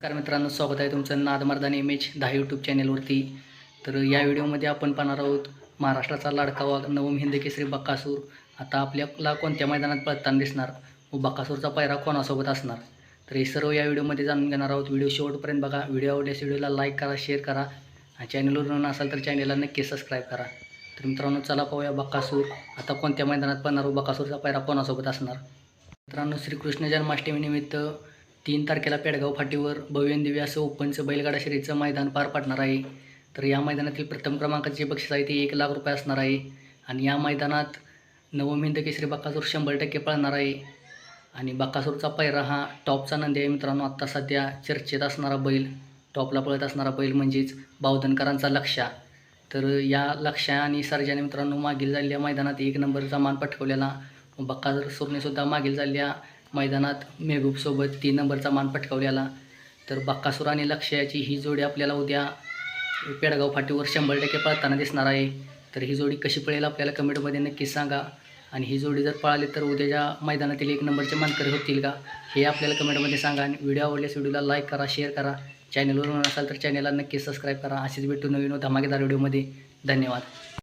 नमस्कार मित्रांनो स्वागत आहे तुमचं नादमर्दान इमेज एच दहा यूट्यूब चॅनेलवरती तर या व्हिडिओमध्ये आपण पाहणार आहोत महाराष्ट्राचा लाडका वाघ नवम हिंद केसरी बक्कासूर आता आपल्याला कोणत्या मैदानात पळताना दिसणार? व बक्कासूरचा पायरा कोणासोबत असणार? तर हे सर्व या व्हिडिओमध्ये जाणून घेणार आहोत. व्हिडिओ शेवटपर्यंत बघा. व्हिडिओ आवडल्यास व्हिडिओला लाईक करा शेअर करा. आणि चॅनलवर नवीन असाल तर चॅनलला नक्की सबस्क्राईब करा. तर मित्रांनो चला पाहूया बक्कासूर आता कोणत्या मैदानात पळणार? व बक्कासूरचा पायरा कोणासोबत असणार? मित्रांनो श्रीकृष्ण जन्माष्टमीनिमित्त तीन तारखेला पेडगाव फाटीवर भव्यनदेवी असं ओपनचं बैलगाडा शर्यतीचं मैदान पार पाडणार आहे. तर या मैदानातील प्रथम क्रमांकाचे बक्षीस आहे ते एक लाख रुपये असणार आहे. आणि या मैदानात नवमिंद केसरी बक्कासूर शंभर टक्के पळणार आहे. आणि बक्कासूरचा पैरा हा टॉपचा नंदी आहे मित्रांनो. आत्ता सध्या चर्चेत असणारा बैल टॉपला पळत असणारा बैल म्हणजेच बावधनकरांचा लक्षा तर या लक्षा आणि सर्जाने मित्रांनो मागील झालेल्या मैदानात एक नंबरचा मान पटकवलेला. बक्कासूरने सुद्धा मागील झालेल्या मैदानात मेहबूबसोबत तीन नंबरचा मान पटकावलेला. तर बक्कासुर आणि लक्ष्याची ही जोडी आपल्याला उद्या पेडगाव फाटीवर शंभर टक्के पळताना दिसणार आहे. तर ही जोडी कशी पळेल आपल्याला कमेंटमध्ये नक्कीच सांगा. आणि ही जोडी जर पळाली तर उद्याच्या मैदानातील एक नंबरचे मानकरी होतील का? हे आपल्याला कमेंटमध्ये सांगा आणि व्हिडिओ आवडल्यास व्हिडिओला लाईक करा शेअर करा. चॅनलवरून असाल तर चॅनलला नक्की सबस्क्राईब करा. असेच भेटू नवीन धमाकेदार व्हिडिओमध्ये धन्यवाद.